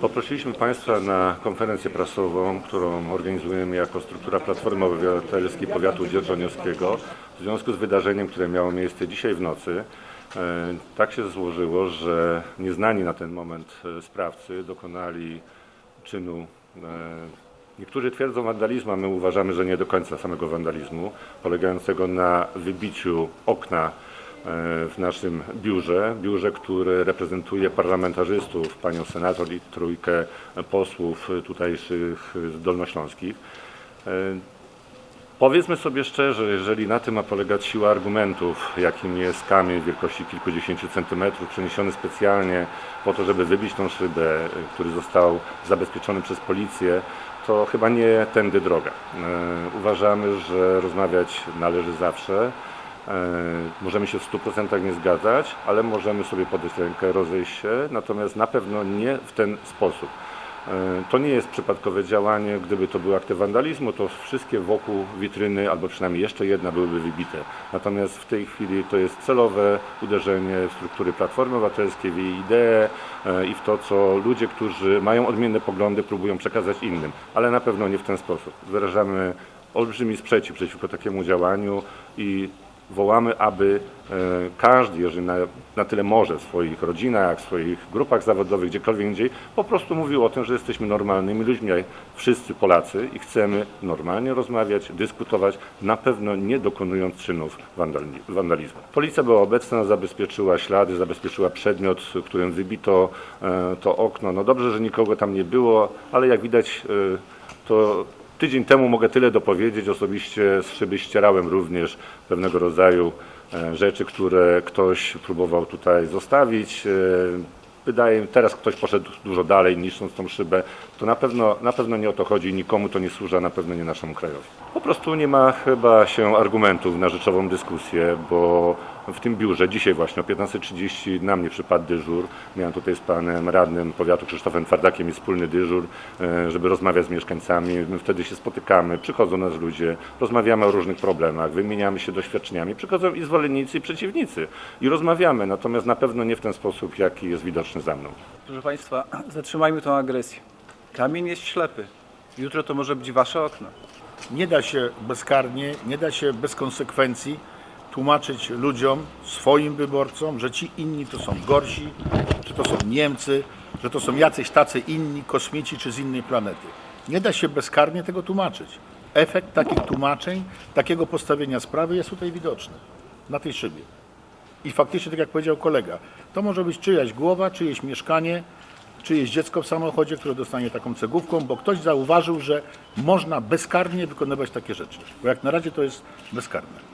Poprosiliśmy Państwa na konferencję prasową, którą organizujemy jako struktura Platformy Obywatelskiej Powiatu Dzierżoniowskiego w związku z wydarzeniem, które miało miejsce dzisiaj w nocy. E, Tak się złożyło, że nieznani na ten moment e, sprawcy dokonali czynu e, Niektórzy twierdzą wandalizmu, a my uważamy, że nie do końca samego wandalizmu, polegającego na wybiciu okna w naszym biurze, biurze, które reprezentuje parlamentarzystów, panią senator i trójkę posłów tutejszych dolnośląskich. E, Powiedzmy sobie szczerze, jeżeli na tym ma polegać siła argumentów, jakim jest kamień wielkości kilkudziesięciu centymetrów, przeniesiony specjalnie po to, żeby wybić tą szybę, y, który został zabezpieczony przez policję, to chyba nie tędy droga. E, Uważamy, że rozmawiać należy zawsze. E, Możemy się w 100% nie zgadzać, ale możemy sobie podać rękę, rozejść się, natomiast na pewno nie w ten sposób. E, To nie jest przypadkowe działanie. Gdyby to były akty wandalizmu, to wszystkie wokół witryny, albo przynajmniej jeszcze jedna, byłyby wybite. Natomiast w tej chwili to jest celowe uderzenie w struktury Platformy Obywatelskiej, w jej ideę e, i w to, co ludzie, którzy mają odmienne poglądy, próbują przekazać innym. Ale na pewno nie w ten sposób. Wyrażamy olbrzymi sprzeciw przeciwko takiemu działaniu i wołamy, aby e, każdy, jeżeli na, na tyle może w swoich rodzinach, w swoich grupach zawodowych, gdziekolwiek indziej, po prostu mówił o tym, że jesteśmy normalnymi ludźmi, wszyscy Polacy i chcemy normalnie rozmawiać, dyskutować, na pewno nie dokonując czynów wandali- wandalizmu. Policja była obecna, zabezpieczyła ślady, zabezpieczyła przedmiot, którym wybito e, to okno. No dobrze, że nikogo tam nie było, ale jak widać, e, to Tydzień temu mogę tyle dopowiedzieć. Osobiście z szyby ścierałem również pewnego rodzaju e, rzeczy, które ktoś próbował tutaj zostawić. E, Wydaje teraz ktoś poszedł dużo dalej, niszcząc tą szybę. To na pewno, na pewno nie o to chodzi, nikomu to nie służy, a na pewno nie naszemu krajowi. Po prostu nie ma chyba się argumentów na rzeczową dyskusję, bo w tym biurze dzisiaj właśnie o 15.30 na mnie przypadł dyżur. Miałem tutaj z panem radnym powiatu Krzysztofem Twardakiem jest wspólny dyżur, e, żeby rozmawiać z mieszkańcami. My wtedy się spotykamy, przychodzą nas ludzie, rozmawiamy o różnych problemach, wymieniamy się doświadczeniami. Przychodzą i zwolennicy, i przeciwnicy i rozmawiamy, natomiast na pewno nie w ten sposób, jaki jest widoczny za mną. Proszę Państwa, zatrzymajmy tą agresję. Kamień jest ślepy. Jutro to może być Wasze okno. Nie da się bezkarnie, nie da się bez konsekwencji tłumaczyć ludziom, swoim wyborcom, że ci inni to są gorsi, że to są Niemcy, że to są jacyś tacy inni kosmici czy z innej planety. Nie da się bezkarnie tego tłumaczyć. Efekt takich tłumaczeń, takiego postawienia sprawy jest tutaj widoczny na tej szybie. I faktycznie, tak jak powiedział kolega, to może być czyjaś głowa, czyjeś mieszkanie, czyjeś dziecko w samochodzie, które dostanie taką cegówką, bo ktoś zauważył, że można bezkarnie wykonywać takie rzeczy. Bo jak na razie to jest bezkarne.